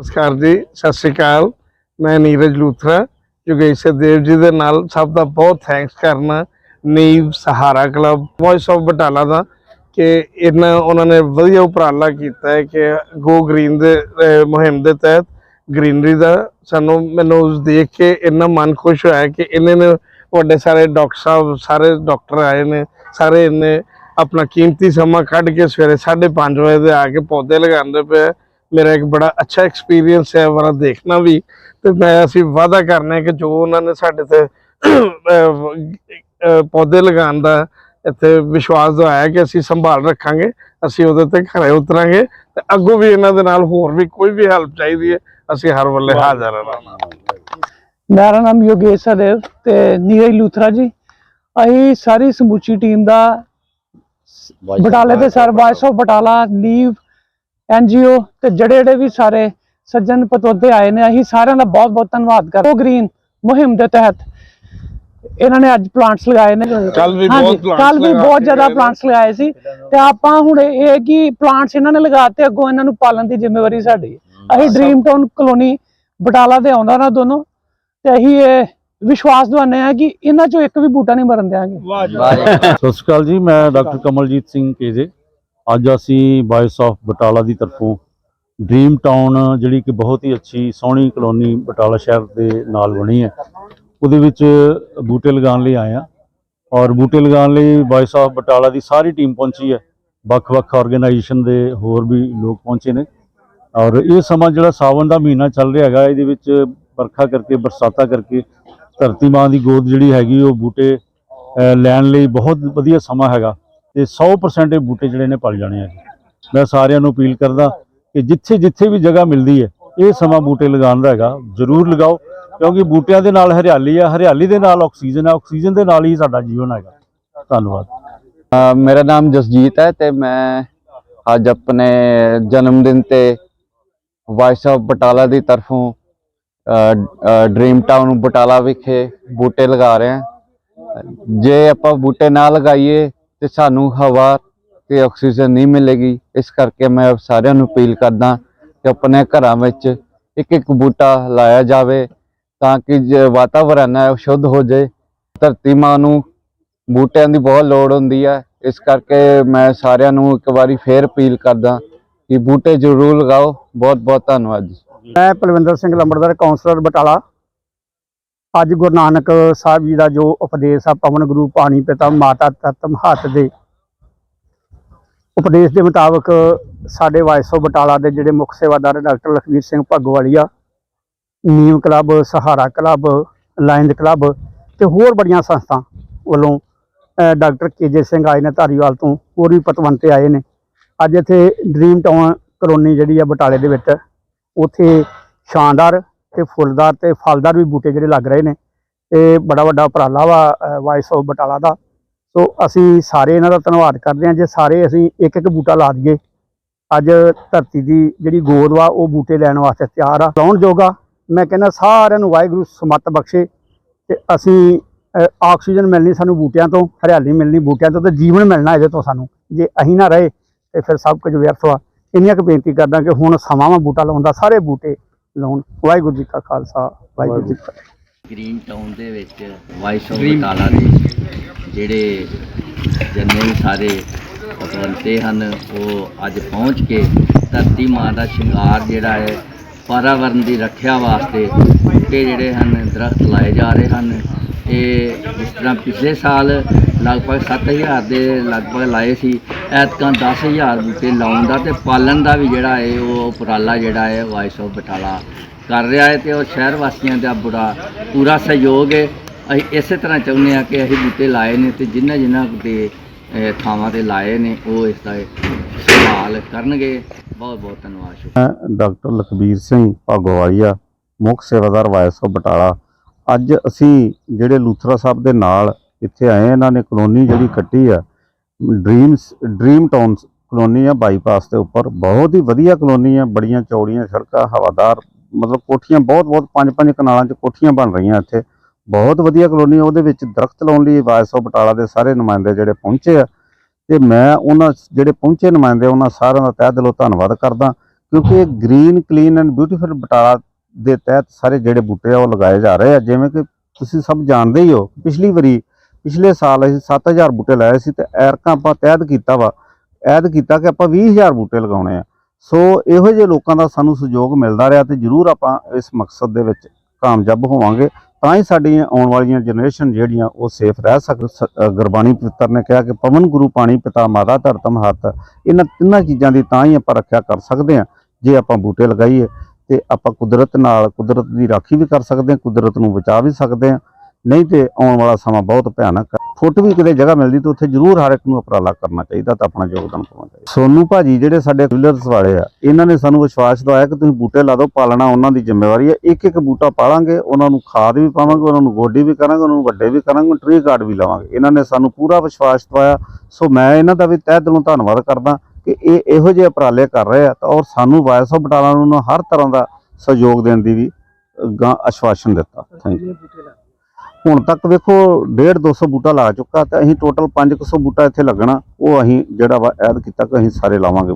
ਨਮਸਕਾਰ ਜੀ, ਸਤਿ ਸ਼੍ਰੀ ਅਕਾਲ। ਮੈਂ ਨੀਰਜ ਲੂਥਰਾ ਯੋਗੇਸ਼ ਦੇਵ ਜੀ ਦੇ ਨਾਲ ਸਭ ਦਾ ਬਹੁਤ ਥੈਂਕਸ ਕਰਨਾ Neev Sahara club voice of Batala ਦਾ, ਕਿ ਇਹਨਾਂ, ਉਹਨਾਂ ਨੇ ਵਧੀਆ ਉਪਰਾਲਾ ਕੀਤਾ ਹੈ ਕਿ ਗੋ ਗ੍ਰੀਨ ਦੇ ਮੁਹਿੰਮ ਦੇ ਤਹਿਤ ਗ੍ਰੀਨਰੀ ਦਾ ਸਾਨੂੰ, ਮੈਨੂੰ ਉਸ ਦੇਖ ਕੇ ਇੰਨਾ ਮਨ ਖੁਸ਼ ਹੋਇਆ ਕਿ ਇਹਨਾਂ ਨੇ ਵੱਡੇ ਸਾਰੇ ਡਾਕਟਰ ਸਾਹਿਬ, ਸਾਰੇ ਡਾਕਟਰ ਆਏ ਨੇ, ਸਾਰੇ ਇਹਨੇ ਆਪਣਾ ਕੀਮਤੀ ਸਮਾਂ ਕੱਢ ਕੇ ਸਵੇਰੇ 5:30 ਵਜੇ ਦੇ ਆ ਕੇ ਪੌਦੇ ਲਗਾਉਂਦੇ ਪਏ ਮੇਰਾ ਇੱਕ ਬੜਾ ਅੱਛਾ ਐਕਸਪੀਰੀਅੰਸ ਹੈ ਵਾਲਾ ਦੇਖਣਾ ਵੀ। ਤੇ ਮੈਂ ਅਸੀਂ ਵਾਅਦਾ ਕਰਨਾ ਹੈ ਕਿ ਜੋ ਉਹਨਾਂ ਨੇ ਸਾਡੇ ਤੇ ਪੌਦੇ ਲਗਾਉਣ ਦਾ ਇੱਥੇ ਵਿਸ਼ਵਾਸ ਦਵਾਇਆ ਕਿ ਅਸੀਂ ਸੰਭਾਲ ਰੱਖਾਂਗੇ ਅਸੀਂ ਉਹਦੇ ਤੇ ਖਰੇ ਉਤਰਾਂਗੇ ਤੇ ਅੱਗੋਂ ਵੀ ਇਹਨਾਂ ਦੇ ਨਾਲ ਹੋਰ ਵੀ ਕੋਈ ਵੀ ਹੈਲਪ ਚਾਹੀਦੀ ਹੈ ਅਸੀਂ ਹਰ ਵੇਲੇ ਹਾਜ਼ਰ ਹਾਂ। ਮੇਰਾ ਨਾਮ ਯੋਗੇਸ਼ ਸਦੇਵ ਤੇ ਨੀਰਜ ਲੂਥਰਾ ਜੀ। ਅਸੀਂ ਸਾਰੀ ਸਮੁੱਚੀ ਟੀਮ ਦਾ ਬਟਾਲੇ ਦੇ ਸਰ ਵਾਇਸ ਆਫ ਬਟਾਲਾ ਲੀਵ ਐਨਜੀਓ ਤੇ ਜਿਹੜੇ ਜਿਹੜੇ ਵੀ ਸਾਰੇ ਸੱਜਣ ਪਤਵੰਤੇ ਆਏ ਨੇ ਅਸੀਂ ਸਾਰਿਆਂ ਦਾ ਬਹੁਤ ਬਹੁਤ ਧੰਨਵਾਦ ਕਰਦੇ ਹਾਂ। ਗ੍ਰੀਨ ਮੁਹਿੰਮ ਦੇ ਤਹਿਤ ਇਹਨਾਂ ਨੇ ਅੱਜ ਪਲਾਂਟਸ ਲਗਾਏ ਨੇ। ਕੱਲ੍ਹ ਵੀ ਬਹੁਤ plants ਕੱਲ੍ਹ ਵੀ ਲਗਾ ਬਹੁਤ ਜ਼ਿਆਦਾ। ਪਲਾਂਟਸ ਲਗਾਏ ਸੀ। ਤੇ ਆਪਾਂ ਹੁਣ ਇਹ ਕਿ ਪਲਾਂਟਸ ਇਹਨਾਂ ਨੇ ਲਗਾਤੇ ਅੱਗੋਂ ਇਹਨਾਂ ਨੂੰ ਪਾਲਣ ਦੀ ਜ਼ਿੰਮੇਵਾਰੀ ਸਾਡੀ ਹੈ। ਅਸੀਂ ਡ੍ਰੀਮ ਟਾਊਨ ਕਲੋਨੀ ਬਟਾਲਾ ਦੇ ਆਉਂਦਾ ਨਾ ਦੋਨੋਂ ਤੇ ਅਸੀਂ ਇਹ ਵਿਸ਼ਵਾਸ ਦਵਾਨੇ ਆ ਕਿ ਇਹਨਾਂ ਚੋਂ ਇੱਕ ਵੀ ਬੂਟਾ ਨਹੀਂ ਮਰਨ ਦਿਆਂਗੇ। ਸਤਿ ਸ਼੍ਰੀ ਅਕਾਲ ਜੀ ਮੈਂ ਡਾਕਟਰ ਕਮਲਜੀਤ ਸਿੰਘ ਕੇਜੇ। ਅੱਜ ਅਸੀਂ ਵਾਇਸ ਆਫ ਬਟਾਲਾ ਦੀ ਤਰਫੋਂ ਡ੍ਰੀਮ ਟਾਊਨ ਜਿਹੜੀ ਕਿ ਬਹੁਤ ਹੀ ਅੱਛੀ, ਸੋਹਣੀ ਕਲੋਨੀ ਬਟਾਲਾ ਸ਼ਹਿਰ ਦੇ ਨਾਲ ਬਣੀ ਹੈ, ਉਹਦੇ ਵਿੱਚ ਬੂਟੇ ਲਗਾਉਣ ਲਈ ਆਏ ਆ ਔਰ ਬੂਟੇ ਲਗਾਉਣ ਲਈ ਵਾਇਸ ਆਫ ਬਟਾਲਾ ਦੀ ਸਾਰੀ ਟੀਮ ਪਹੁੰਚੀ ਹੈ, ਵੱਖ-ਵੱਖ ਆਰਗੇਨਾਈਜੇਸ਼ਨ ਦੇ ਹੋਰ ਵੀ ਲੋਕ ਪਹੁੰਚੇ ਨੇ ਔਰ ਇਹ ਸਮਾਂ ਜਿਹੜਾ ਸਾਵਣ ਦਾ ਮਹੀਨਾ ਚੱਲ ਰਿਹਾ ਹੈਗਾ, ਇਹਦੇ ਵਿੱਚ ਵਰਖਾ ਕਰਕੇ, ਬਰਸਾਤਾਂ ਕਰਕੇ, ਧਰਤੀ ਮਾਂ ਦੀ ਗੋਦ ਜਿਹੜੀ ਹੈਗੀ, ਉਹ ਬੂਟੇ ਲੈਣ ਲਈ ਬਹੁਤ ਵਧੀਆ ਸਮਾਂ ਹੈਗਾ। ਤੇ 100% ਇਹ ਬੂਟੇ ਜਿਹੜੇ ਨੇ ਪਲ ਜਾਣੇ ਆ ਮੈਂ ਸਾਰਿਆਂ ਨੂੰ ਅਪੀਲ ਕਰਦਾ ਕਿ ਜਿੱਥੇ ਜਿੱਥੇ ਵੀ ਜਗ੍ਹਾ ਮਿਲਦੀ ਹੈ, ਇਹ ਸਮਾਂ ਬੂਟੇ ਲਗਾਉਣ ਦਾ ਹੈਗਾ, ਜ਼ਰੂਰ ਲਗਾਓ, ਕਿਉਂਕਿ ਬੂਟਿਆਂ ਦੇ ਨਾਲ ਹਰਿਆਲੀ ਆ, ਹਰਿਆਲੀ ਦੇ ਨਾਲ ਆਕਸੀਜਨ ਹੈ ਆਕਸੀਜਨ ਦੇ ਨਾਲ ਹੀ ਸਾਡਾ ਜੀਵਨ ਹੈਗਾ। ਧੰਨਵਾਦ। ਮੇਰਾ ਨਾਮ ਜਸਜੀਤ ਹੈ ਤੇ ਮੈਂ ਅੱਜ ਆਪਣੇ ਜਨਮ ਦਿਨ ਤੇ ਵਾਇਸ ਆਫ ਬਟਾਲਾ ਦੀ ਤਰਫੋਂ ਡ੍ਰੀਮ ਟਾਊਨ ਬਟਾਲਾ ਵਿਖੇ ਬੂਟੇ ਲਗਾ ਰਹੇ। ਹਾਂ ਜੇ ਆਪਾਂ ਬੂਟੇ ਨਾ ਲਗਾਈਏ ਤੇ ਸਾਨੂੰ ਹਵਾ ਤੇ ਆਕਸੀਜਨ ਨਹੀਂ ਮਿਲੇਗੀ। ਇਸ ਕਰਕੇ ਮੈਂ ਸਾਰਿਆਂ ਨੂੰ ਅਪੀਲ ਕਰਦਾ ਕਿ ਆਪਣੇ ਘਰਾਂ ਵਿੱਚ ਇੱਕ ਇੱਕ ਬੂਟਾ ਲਾਇਆ ਜਾਵੇ ਤਾਂ ਕਿ ਜੋ ਵਾਤਾਵਰਨ ਹੈ ਉਹ ਸ਼ੁੱਧ ਹੋ ਜਾਏ। ਧਰਤੀ ਮਾਂ ਨੂੰ ਬੂਟਿਆਂ ਦੀ ਬਹੁਤ ਲੋੜ ਹੁੰਦੀ ਹੈ। ਇਸ ਕਰਕੇ ਮੈਂ ਸਾਰਿਆਂ ਨੂੰ ਇੱਕ ਵਾਰੀ ਫੇਰ ਅਪੀਲ ਕਰਦਾ ਕਿ ਬੂਟੇ ਜ਼ਰੂਰ ਲਗਾਓ। ਬਹੁਤ ਬਹੁਤ ਧੰਨਵਾਦ ਜੀ। ਮੈਂ ਪਲਵਿੰਦਰ ਸਿੰਘ ਲੰਬੜਦਾਰ ਕਾਉਂਸਲਰ ਬਟਾਲਾ। ਅੱਜ ਗੁਰੂ ਨਾਨਕ ਸਾਹਿਬ ਜੀ ਦਾ ਜੋ ਉਪਦੇਸ਼ ਆ, ਪਵਨ ਗੁਰੂ ਪਾਣੀ ਪਿਤਾ ਮਾਤਾ ਤਤ ਮਹੱਤ ਦੇ। ਉਪਦੇਸ਼ ਦੇ ਮੁਤਾਬਕ ਸਾਡੇ ਵਾਇਸੋ ਬਟਾਲਾ ਦੇ ਜਿਹੜੇ ਮੁੱਖ ਸੇਵਾਦਾਰ doctor Lakhvir Singh Bhaggwalia Neem club, Sahara club lions club ਤੇ ਹੋਰ ਬੜੀਆਂ ਸੰਸਥਾ ਵੱਲੋਂ, ਅਹ, ਡਾਕਟਰ ਕੇਜੇ ਸਿੰਘ ਆਏ ਨੇ ਧਾਰੀਵਾਲ ਤੋਂ, ਹੋਰ ਵੀ ਪਤਵੰਤੇ ਆਏ ਨੇ। ਅੱਜ ਇੱਥੇ ਡ੍ਰੀਮ ਟਾਊਨ ਕਲੋਨੀ ਜਿਹੜੀ ਆ ਬਟਾਲੇ ਦੇ ਵਿੱਚ, ਉੱਥੇ ਸ਼ਾਨਦਾਰ ਤੇ ਫੁੱਲਦਾਰ ਤੇ ਫਲਦਾਰ ਵੀ ਬੂਟੇ ਜਿਹੜੇ ਲੱਗ ਰਹੇ ਨੇ। ਇਹ ਬੜਾ ਵੱਡਾ ਉਪਰਾਲਾ ਵਾ ਵਾਇਸ ਆਫ ਬਟਾਲਾ ਦਾ। ਸੋ ਅਸੀਂ ਸਾਰੇ ਇਹਨਾਂ ਦਾ ਧੰਨਵਾਦ ਕਰਦੇ ਹਾਂ। ਜੇ ਸਾਰੇ ਅਸੀਂ ਇੱਕ ਇੱਕ ਬੂਟਾ ਲਾ ਦਈਏ, ਅੱਜ ਧਰਤੀ ਦੀ ਜਿਹੜੀ ਗੋਦ ਵਾ, ਉਹ ਬੂਟੇ ਲੈਣ ਵਾਸਤੇ ਤਿਆਰ ਆ। ਲਾਉਣ ਜੋਗਾ ਮੈਂ ਕਹਿੰਦਾ ਸਾਰਿਆਂ ਨੂੰ ਵਾਹਿਗੁਰੂ ਸਮੱਤ ਬਖਸ਼ੇ ਤੇ ਅਸੀਂ ਆਕਸੀਜਨ ਮਿਲਣੀ ਸਾਨੂੰ ਬੂਟਿਆਂ ਤੋਂ, ਹਰਿਆਲੀ ਮਿਲਣੀ ਬੂਟਿਆਂ ਤੋਂ ਤੇ ਜੀਵਨ ਮਿਲਣਾ ਇਹਦੇ ਤੋਂ ਸਾਨੂੰ। ਜੇ ਅਸੀਂ ਨਾ ਰਹੇ ਤੇ ਫਿਰ ਸਭ ਕੁਝ ਵਿਅਰਥ ਵਾ। ਇੰਨੀਆਂ ਕੁ ਬੇਨਤੀ ਕਰਦਾ ਕਿ ਹੁਣ ਸਮਾਂ ਵਾ ਬੂਟਾ ਲਾਉਂਦਾ ਸਾਰੇ ਬੂਟੇ ਲਾਉਣ। ਵਾਹਿਗੁਰੂ ਜੀ ਕਾ ਖਾਲਸਾ ਵਾਹਿਗੁਰੂ ਜੀ ਕੀ ਫਤਿਹ। ਗ੍ਰੀਨ ਟਾਊਨ ਦੇ ਵਿੱਚ ਵਾਇਸ ਆਫ ਬਟਾਲਾ ਦੇ ਜਿਹੜੇ ਜਿੰਨੇ ਵੀ ਸਾਰੇ ਪਤਵੰਤੇ ਹਨ ਉਹ ਅੱਜ ਪਹੁੰਚ ਕੇ ਧਰਤੀ ਮਾਂ ਦਾ ਸ਼ਿੰਗਾਰ ਜਿਹੜਾ ਹੈ ਵਾਤਾਵਰਨ ਦੀ ਰੱਖਿਆ ਵਾਸਤੇ ਬੂਟੇ ਜਿਹੜੇ ਹਨ ਦਰਖਤ ਲਾਏ ਜਾ ਰਹੇ ਹਨ। ਇਹ ਜਿਸ ਤਰ੍ਹਾਂ ਪਿਛਲੇ ਸਾਲ ਲਗਭਗ 7000 ਦੇ ਲਗਭਗ ਲਾਏ ਸੀ। ਐਤਕਾਂ 10000 ਬੂਟੇ ਲਾਉਣ ਦਾ ਤੇ ਪਾਲਣ ਦਾ ਵੀ ਜਿਹੜਾ ਹੈ ਉਹ ਉਪਰਾਲਾ ਜਿਹੜਾ ਹੈ ਵਾਇਸ ਆਫ ਬਟਾਲਾ ਕਰ ਰਿਹਾ ਹੈ ਤੇ ਉਹ ਸ਼ਹਿਰ ਵਾਸੀਆਂ ਦਾ ਬੁਰਾ, ਪੂਰਾ ਸਹਿਯੋਗ ਹੈ। ਅਸੀਂ ਇਸੇ ਤਰ੍ਹਾਂ ਚਾਹੁੰਦੇ ਹਾਂ ਕਿ ਅਸੀਂ ਬੂਟੇ ਲਾਏ ਨੇ ਤੇ ਜਿਨ੍ਹਾਂ ਜਿਨ੍ਹਾਂ ਦੇ ਥਾਵਾਂ ਤੇ ਲਾਏ ਨੇ, ਉਹ ਇਸ ਦਾ ਸੰਭਾਲ ਕਰਨਗੇ। ਬਹੁਤ ਬਹੁਤ ਧੰਨਵਾਦ, ਸ਼ੁਕਰੀਆ। ਮੈਂ ਡਾਕਟਰ ਲਖਬੀਰ ਸਿੰਘ ਭਾਗੋਵਾਲੀਆ, ਮੁੱਖ ਸੇਵਾਦਾਰ ਵਾਇਸ ਆਫ ਬਟਾਲਾ ਅੱਜ ਅਸੀਂ ਜਿਹੜੇ ਲੂਥਰਾ ਸਾਹਿਬ ਦੇ ਨਾਲ ਇੱਥੇ ਆਏ ਇਹਨਾਂ ਨੇ ਕਲੋਨੀ ਜਿਹੜੀ ਕੱਟੀ ਆ, ਡ੍ਰੀਮਸ, ਡ੍ਰੀਮ ਟਾਊਨ ਕਲੋਨੀ ਆ, ਬਾਈਪਾਸ ਦੇ ਉੱਪਰ। ਬਹੁਤ ਹੀ ਵਧੀਆ ਕਲੋਨੀ ਆ, ਬੜੀਆਂ ਚੌੜੀਆਂ ਸੜਕਾਂ, ਹਵਾਦਾਰ, ਮਤਲਬ ਕੋਠੀਆਂ ਬਹੁਤ ਬਹੁਤ, ਪੰਜ ਪੰਜ ਕਨਾਲਾਂ 'ਚ ਕੋਠੀਆਂ ਬਣ ਰਹੀਆਂ ਇੱਥੇ। ਬਹੁਤ ਵਧੀਆ ਕਲੋਨੀ ਆ, ਉਹਦੇ ਵਿੱਚ ਦਰਖਤ ਲਾਉਣ ਲਈ ਵਾਇਸ ਆਫ ਬਟਾਲਾ ਦੇ ਸਾਰੇ ਨੁਮਾਇੰਦੇ ਜਿਹੜੇ ਪਹੁੰਚੇ ਆ। ਤੇ ਮੈਂ ਉਹਨਾਂ ਜਿਹੜੇ ਪਹੁੰਚੇ ਨੁਮਾਇੰਦੇ, ਉਹਨਾਂ ਸਾਰਿਆਂ ਦਾ ਤਹਿ ਦਿਲੋਂ ਧੰਨਵਾਦ ਕਰਦਾ, ਕਿਉਂਕਿ green, clean and beautiful Batala ਦੇ ਤਹਿਤ ਸਾਰੇ ਜਿਹੜੇ ਬੂਟੇ ਆ, ਉਹ ਲਗਾਏ ਜਾ ਰਹੇ ਆ। ਜਿਵੇਂ ਕਿ ਤੁਸੀਂ ਸਭ ਜਾਣਦੇ ਹੀ ਹੋ, ਪਿਛਲੀ ਵਾਰੀ ਪਿਛਲੇ ਸਾਲ ਅਸੀਂ 7000 ਬੂਟੇ ਲਾਏ ਸੀ ਤੇ ਐਰਕਾਂ ਆਪਾਂ ਤੈਅਦ ਕੀਤਾ ਵਾ। ਐਦ ਕੀਤਾ ਕਿ ਆਪਾਂ 20000 ਬੂਟੇ ਲਗਾਉਣੇ ਆ। ਸੋ ਇਹੋ ਜਿਹੇ ਲੋਕਾਂ ਦਾ ਸਾਨੂੰ ਸਹਿਯੋਗ ਮਿਲਦਾ ਰਿਹਾ ਤੇ ਜ਼ਰੂਰ ਆਪਾਂ ਇਸ ਮਕਸਦ ਦੇ ਵਿੱਚ ਕਾਮਯਾਬ ਹੋਵਾਂਗੇ। ਤਾਂ ਹੀ ਸਾਡੀਆਂ ਆਉਣ ਵਾਲੀਆਂ ਜਨਰੇਸ਼ਨ ਜਿਹੜੀਆਂ ਉਹ ਸੇਫ ਰਹਿ ਸਕ, ਸ- ਗੁਰਬਾਣੀ ਪਵਿੱਤਰ ਨੇ ਕਿਹਾ ਕਿ ਪਵਨ ਗੁਰੂ ਪਾਣੀ ਪਿਤਾ ਮਾਤਾ ਧਰਤਮ ਹੱਥ ਇਹਨਾਂ ਤਿੰਨਾਂ ਚੀਜ਼ਾਂ ਦੀ ਤਾਂ ਹੀ ਆਪਾਂ ਰੱਖਿਆ ਕਰ ਸਕਦੇ ਹਾਂ, ਜੇ ਆਪਾਂ ਬੂਟੇ ਲਗਾਈਏ ਤੇ ਆਪਾਂ ਕੁਦਰਤ ਨਾਲ ਕੁਦਰਤ ਦੀ ਰਾਖੀ ਵੀ ਕਰ ਸਕਦੇ ਹਾਂ, ਕੁਦਰਤ ਨੂੰ ਬਚਾ ਵੀ ਸਕਦੇ ਹਾਂ। ਨਹੀਂ ਤੇ ਆਉਣ ਵਾਲਾ ਸਮਾਂ ਬਹੁਤ ਭਿਆਨਕ ਹੈ। ਫੁੱਟ ਵੀ ਕਿਤੇ ਜਗ੍ਹਾ ਮਿਲਦੀ ਤਾਂ ਉੱਥੇ ਜ਼ਰੂਰ ਹਰ ਇੱਕ ਨੂੰ ਉਪਰਾਲਾ ਕਰਨਾ ਚਾਹੀਦਾ ਤਾਂ ਆਪਣਾ ਯੋਗਦਾਨ ਪਾਉਣਾ ਚਾਹੀਦਾ। ਸੋਨੂ ਭਾਜੀ ਜਿਹੜੇ ਸਾਡੇ ਫਿਲਰਸ ਵਾਲੇ ਆ, ਇਹਨਾਂ ਨੇ ਸਾਨੂੰ ਵਿਸ਼ਵਾਸ ਦਵਾਇਆ ਕਿ ਤੁਸੀਂ ਬੂਟੇ ਲਾ ਦਿਓ, ਪਾਲਣਾ ਉਹਨਾਂ ਦੀ ਜ਼ਿੰਮੇਵਾਰੀ ਹੈ। ਇੱਕ ਇੱਕ ਬੂਟਾ ਪਾਲਾਂਗੇ, ਉਹਨਾਂ ਨੂੰ ਖਾਦ ਵੀ ਪਾਵਾਂਗੇ, ਉਹਨਾਂ ਨੂੰ ਗੋਡੀ ਵੀ ਕਰਾਂਗੇ, ਉਹਨਾਂ ਨੂੰ ਵੱਡੇ ਵੀ ਕਰਾਂਗੇ ਟ੍ਰੀ ਗਾਰਡ ਵੀ ਲਾਵਾਂਗੇ। ਇਹਨਾਂ ਨੇ ਸਾਨੂੰ ਪੂਰਾ ਵਿਸ਼ਵਾਸ ਦਵਾਇਆ। ਸੋ ਮੈਂ ਇਹਨਾਂ ਦਾ ਵੀ ਤਹਿ ਦਿਲੋਂ ਧੰਨਵਾਦ ਕਰਦਾ ਕਿ ਇਹ ਇਹੋ ਜਿਹੇ ਉਪਰਾਲੇ ਕਰ ਰਹੇ ਆ ਤਾਂ ਔਰ ਸਾਨੂੰ ਵਾਇਸ ਆਫ ਬਟਾਲਾ ਨੂੰ ਹਰ ਤਰ੍ਹਾਂ ਦਾ ਸਹਿਯੋਗ ਦੇਣ ਦੀ ਵੀ ਗਾਂ ਆਸ਼ਵਾਸਨ ਦਿੱਤਾ। ਥੈਂਕ ਯੂ ਹੁਣ ਤੱਕ ਵੇਖੋ 1.5 200 ਬੂਟਾ ਲਾ ਚੁੱਕਾ, ਤੇ ਅਸੀਂ ਟੋਟਲ 500 ਬੂਟਾ ਇੱਥੇ ਲੱਗਣਾ, ਉਹ ਅਸੀਂ ਜਿਹੜਾ ਵਾ ਐਡ ਕੀਤਾ ਕਿ ਅਸੀਂ ਸਾਰੇ ਲਾਵਾਂਗੇ